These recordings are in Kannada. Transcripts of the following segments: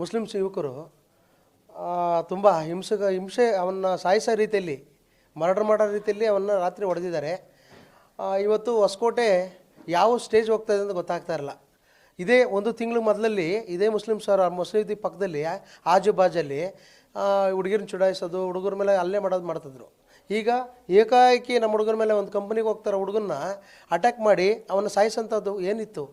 ಮುಸ್ಲಿಮ್ಸ್ ಯುವಕರು ತುಂಬ ಹಿಂಸಕ ಹಿಂಸೆ ಅವನ್ನ ಸಾಯಿಸೋ ರೀತಿಯಲ್ಲಿ ಮರ್ಡರ್ ಮಾಡೋ ರೀತಿಯಲ್ಲಿ ಅವನ್ನ ರಾತ್ರಿ ಹೊಡೆದಿದ್ದಾರೆ. ಇವತ್ತು ಹೊಸಕೋಟೆ ಯಾವ ಸ್ಟೇಜ್ ಹೋಗ್ತಾ ಅಂತ ಗೊತ್ತಾಗ್ತಾ ಇರಲ್ಲ. ಇದೇ ಒಂದು ತಿಂಗಳು ಮೊದಲಲ್ಲಿ ಇದೇ ಮುಸ್ಲಿಮ್ಸ್ ಅವರ ಮಸೀದಿ ಪಕ್ಕದಲ್ಲಿ ಆಜು ಬಾಜಲ್ಲಿ ಹುಡುಗಿರನ್ನ ಚುಡಾಯಿಸೋದು, ಹುಡುಗರ ಮೇಲೆ ಅಲ್ಲೇ ಮಾಡೋದು ಮಾಡ್ತಿದ್ರು. ಈಗ ಏಕಾಏಕಿ ನಮ್ಮ ಹುಡುಗರ ಮೇಲೆ ಒಂದು ಕಂಪ್ನಿಗೆ ಹೋಗ್ತಾರೆ ಹುಡುಗನ್ನ ಅಟ್ಯಾಕ್ ಮಾಡಿ ಅವನ್ನ ಸಾಯಿಸೋಂಥದ್ದು ಏನಿತ್ತು?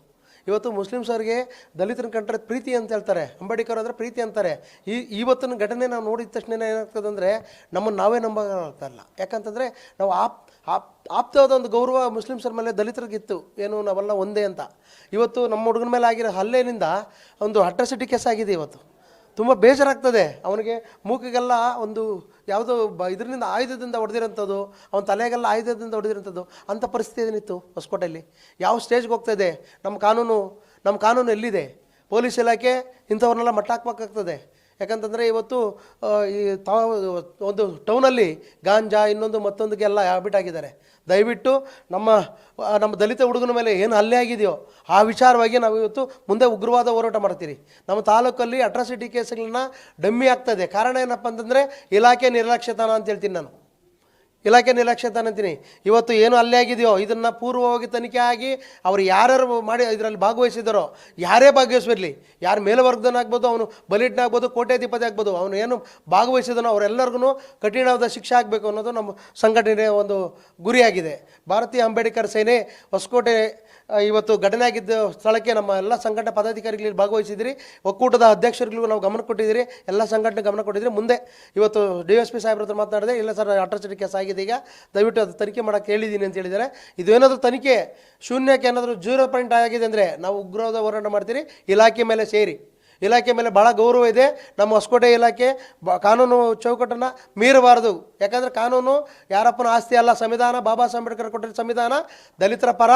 ಇವತ್ತು ಮುಸ್ಲಿಮ್ಸ್ ಅವ್ರಿಗೆ ದಲಿತರನ್ನ ಕಂಡ್ರೆ ಪ್ರೀತಿ ಅಂತ ಹೇಳ್ತಾರೆ. ಅಂಬೇಡ್ಕರ್ ಅಂದರೆ ಪ್ರೀತಿ ಅಂತಾರೆ. ಈ ಇವತ್ತಿನ ಘಟನೆ ನಾವು ನೋಡಿದ ತಕ್ಷಣ ಏನಾಗ್ತದೆ ಅಂದರೆ ನಮ್ಮನ್ನು ನಾವೇ ನಂಬಲ್ಲ ಯಾಕಂತಂದರೆ ನಾವು ಆಪ್ ಆಪ್ ಆಪ್ತವಾದ ಒಂದು ಗೌರವ ಮುಸ್ಲಿಮ್ಸರ ಮೇಲೆ ದಲಿತರಿಗಿತ್ತು. ಏನು ನಾವೆಲ್ಲ ಒಂದೇ ಅಂತ. ಇವತ್ತು ನಮ್ಮ ಹುಡುಗನ ಮೇಲೆ ಆಗಿರೋ ಹಲ್ಲೆಯಿಂದ ಒಂದು ಅಟ್ರಾಸಿಟಿ ಕೇಸ್ ಆಗಿದೆ ಇವತ್ತು. ತುಂಬ ಬೇಜಾರಾಗ್ತದೆ. ಅವನಿಗೆ ಮೂಕಿಗೆಲ್ಲ ಒಂದು ಯಾವುದೋ ಬ, ಇದರಿಂದ ಆಯುಧದಿಂದ ಹೊಡೆದಿರೋಂಥದ್ದು ಅವನ ತಲೆಗೆಲ್ಲ ಆಯುಧದಿಂದ ಹೊಡೆದಿರೋಂಥದ್ದು ಅಂಥ ಪರಿಸ್ಥಿತಿ ಏನಿತ್ತು ಹೊಸಕೋಟೆಯಲ್ಲಿ? ಯಾವ ಸ್ಟೇಜ್ಗೆ ಹೋಗ್ತಾ ಇದೆ? ನಮ್ಮ ಕಾನೂನು ನಮ್ಮ ಕಾನೂನು ಎಲ್ಲಿದೆ? ಪೊಲೀಸ್ ಇಲಾಖೆ ಇಂಥವ್ರನ್ನೆಲ್ಲ ಮಟ್ಟ ಹಾಕ್ಬೇಕಾಗ್ತದೆ ಯಾಕಂತಂದರೆ ಇವತ್ತು ಈ ತಾ ಒಂದು ಟೌನಲ್ಲಿ ಗಾಂಜಾ ಇನ್ನೊಂದು ಮತ್ತೊಂದಕ್ಕೆಲ್ಲ ಹ್ಯಾಬಿಟ್ ಆಗಿದ್ದಾರೆ. ದಯವಿಟ್ಟು ನಮ್ಮ ನಮ್ಮ ದಲಿತ ಹುಡುಗನ ಮೇಲೆ ಏನು ಹಲ್ಲೆ ಆಗಿದೆಯೋ ಆ ವಿಚಾರವಾಗಿ ನಾವು ಇವತ್ತು ಮುಂದೆ ಉಗ್ರವಾದ ಹೋರಾಟ ಮಾಡ್ತೀರಿ. ನಮ್ಮ ತಾಲೂಕಲ್ಲಿ ಅಟ್ರಾಸಿಟಿ ಕೇಸ್ಗಳನ್ನ ಡಮ್ಮಿ ಆಗ್ತದೆ ಕಾರಣ ಏನಪ್ಪ ಅಂತಂದರೆ ಇಲಾಖೆ ನಿರ್ಲಕ್ಷ್ಯತನ ಅಂತ ಹೇಳ್ತೀನಿ ನಾನು. ಇಲಾಖೆ ನಿರ್ಲಕ್ಷ್ಯ ಅಂತೀನಿ. ಇವತ್ತು ಏನು ಅಲ್ಲೇ ಆಗಿದೆಯೋ, ಇದನ್ನು ಪೂರ್ವವಾಗಿ ತನಿಖೆ ಆಗಿ ಅವರು ಯಾರ್ಯಾರು ಮಾಡಿ ಇದರಲ್ಲಿ ಭಾಗವಹಿಸಿದಾರೋ ಯಾರೇ ಭಾಗವಹಿಸಿರಲಿ ಯಾರು ಮೇಲ್ವರ್ಗದನಾಗ್ಬೋದು ಅವನು ಬಲಿಟ್ನಾಗ್ಬೋದು ಕೋಟ್ಯಾಧಿಪತಿ ಆಗ್ಬೋದು, ಅವನು ಏನು ಭಾಗವಹಿಸಿದನೋ ಅವರೆಲ್ಲರಿಗೂ ಕಠಿಣವಾದ ಶಿಕ್ಷೆ ಆಗಬೇಕು ಅನ್ನೋದು ನಮ್ಮ ಸಂಘಟನೆಯ ಒಂದು ಗುರಿಯಾಗಿದೆ. ಭಾರತೀಯ ಅಂಬೇಡ್ಕರ್ ಸೇನೆ ಹೊಸಕೋಟೆ ಇವತ್ತು ಘಟನೆ ಆಗಿದ್ದ ಸ್ಥಳಕ್ಕೆ ನಮ್ಮ ಎಲ್ಲ ಸಂಘಟನೆ ಪದಾಧಿಕಾರಿಗಳಿಗೆ ಭಾಗವಹಿಸಿದಿರಿ. ಒಕ್ಕೂಟದ ಅಧ್ಯಕ್ಷರಿಗೂ ನಾವು ಗಮನ ಕೊಟ್ಟಿದ್ದೀರಿ ಎಲ್ಲ ಸಂಘಟನೆ ಗಮನ ಕೊಟ್ಟಿದ್ದೀರಿ ಮುಂದೆ ಇವತ್ತು ಡಿ ಎಸ್ ಪಿ ಸಾಹೇಬ್ರ ಹತ್ರ ಮಾತನಾಡಿದೆ. ಇಲ್ಲ ಸರ್, ಅಟ್ರಾಸಿಟಿ ಕೇಸ್ ಆಗಿದೆ. ಈಗ? ದಯವಿಟ್ಟು ಅದು ತನಿಖೆ ಮಾಡೋಕ್ಕೆ ಹೇಳಿದ್ದೀನಿ ಅಂತ ಹೇಳಿದ್ದಾರೆ. ಇದು ಏನಾದರೂ ತನಿಖೆ? ಶೂನ್ಯಕ್ಕೆ ಏನಾದರೂ ಜೀರೋ ಪಾಯಿಂಟ್ ಆಗಿದೆ ಅಂದರೆ ನಾವು ಉಗ್ರವಾದ ಹೋರಾಟ ಮಾಡ್ತೀರಿ? ಇಲಾಖೆ ಮೇಲೆ ಸೇರಿ? ಇಲಾಖೆ ಮೇಲೆ ಭಾಳ ಗೌರವ ಇದೆ. ನಮ್ಮ ಹೊಸಕೋಟೆ ಇಲಾಖೆ ಬ, ಕಾನೂನು ಚೌಕಟ್ಟನ್ನು ಮೀರಬಾರದು. ಯಾಕಂದರೆ ಕಾನೂನು ಯಾರಪ್ಪನ ಆಸ್ತಿ ಅಲ್ಲ, ಸಂವಿಧಾನ, ಬಾಬಾ ಸಾಹೇಬ್ ಅಂಬೇಡ್ಕರ್ ಕೊಟ್ಟಿರೋ ಸಂವಿಧಾನ, ದಲಿತರ ಪರ,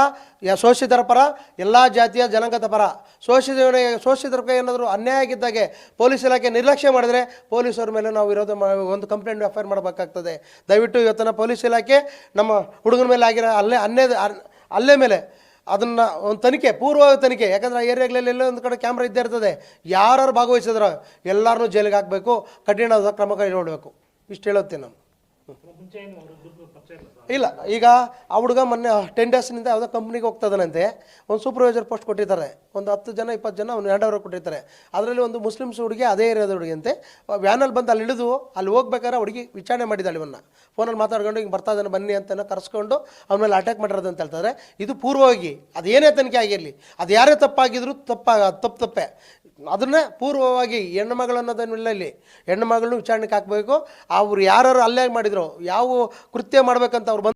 ಯಾ, ಶೋಷಿತರ ಪರ, ಎಲ್ಲ ಜಾತಿಯ ಜನಾಂಗದ ಪರ. ಶೋಷಿತ, ಶೋಷಿತರ ಕೈ ಏನಾದರೂ ಅನ್ಯಾಯ ಆಗಿದ್ದಾಗೆ ಪೊಲೀಸ್ ಇಲಾಖೆ ನಿರ್ಲಕ್ಷ್ಯ ಮಾಡಿದರೆ ಪೊಲೀಸರ ಮೇಲೆ ನಾವು ವಿರೋಧ ಒಂದು ಕಂಪ್ಲೇಂಟ್ ಎಫ್ ಐ ಆರ್ ಮಾಡಬೇಕಾಗ್ತದೆ. ದಯವಿಟ್ಟು ಇವತ್ತಿನ ಪೊಲೀಸ್ ಇಲಾಖೆ ನಮ್ಮ ಹುಡುಗನ ಮೇಲೆ ಆಗಿರೋ ಅಲ್ಲೇ ಅನ್ಯದ ಅಲ್ಲೇ ಮೇಲೆ ಅದನ್ನು ಒಂದು ತನಿಖೆ ಪೂರ್ವ ತನಿಖೆ. ಯಾಕಂದ್ರೆ ಆ ಏರಿಯಾಗಳಲ್ಲಿ ಎಲ್ಲೋ ಒಂದು ಕಡೆ ಕ್ಯಾಮ್ರಾ ಇದ್ದೇ ಇರ್ತದೆ. ಯಾರು ಭಾಗವಹಿಸಿದ್ರೆ ಎಲ್ಲರನ್ನೂ ಜೈಲಿಗೆ ಹಾಕಬೇಕು, ಕಠಿಣವಾದ ಕ್ರಮ ಕೈಗೊಳ್ಳಬೇಕು ಇಷ್ಟು ಹೇಳುತ್ತೆ ನಾನು. ಇಲ್ಲ, ಈಗ ಆ ಹುಡುಗ ಮೊನ್ನೆ ಟೆನ್ ಡೇಸ್ನಿಂದ ಯಾವುದೋ ಕಂಪ್ನಿಗೆ ಹೋಗ್ತದನಂತೆ. ಒಂದು ಸೂಪರ್ವೈಸರ್ ಪೋಸ್ಟ್ ಕೊಟ್ಟಿದ್ದಾರೆ. ಒಂದು ಹತ್ತು ಜನ, ಇಪ್ಪತ್ತು ಜನ ಅವ್ನು ಹ್ಯಾಂಡ್ ಓವರ್ ಕೊಟ್ಟಿರ್ತಾರೆ. ಅದರಲ್ಲಿ ಒಂದು ಮುಸ್ಲಿಮ್ಸ್ ಹುಡುಗಿ, ಅದೇ ಏರಿಯಾದ ಹುಡುಗಿ ಅಂತೆ ವ್ಯಾನಲ್ಲಿ ಬಂದು ಅಲ್ಲಿ ಇಳಿದು, ಅಲ್ಲಿ ಹೋಗ್ಬೇಕಾದ್ರೆ ಹುಡುಗಿ ವಿಚಾರಣೆ ಮಾಡಿದ್ದಾಳೆ ಇವನ್ನ. ಫೋನಲ್ಲಿ ಮಾತಾಡ್ಕೊಂಡು, ಹಿಂಗೆ ಬರ್ತಾ ಇದ್ದಾನೆ, ಬನ್ನಿ ಅಂತ ಕರೆಸ್ಕೊಂಡು ಅವನ ಅಟ್ಯಾಕ್ ಮಾಡಿರೋದು ಅಂತ ಹೇಳ್ತಾರೆ. ಇದು ಪೂರ್ವವಾಗಿ, ಅದೇನೇ ತನಿಖೆ ಆಗಿರಲಿ ಅದು ಯಾರೇ ತಪ್ಪಾಗಿದ್ರು ತಪ್ಪಾಗ ತಪ್ಪು ತಪ್ಪೆ. ಅದನ್ನೇ ಪೂರ್ವವಾಗಿ ಹೆಣ್ಣು ಮಗಳು ಅನ್ನೋದನ್ನೆಲ್ಲ ಇಲ್ಲಿ ಹೆಣ್ಣು ಮಗಳನ್ನ ವಿಚಾರಣೆಗೆ ಹಾಕಬೇಕು. ಅವ್ರು ಯಾರು ಅಲ್ಲೇ ಮಾಡಿದ್ರು, ಯಾವ ಕೃತ್ಯ ಮಾಡ್ಬೇಕಂತ ಅವ್ರು ಬಂದು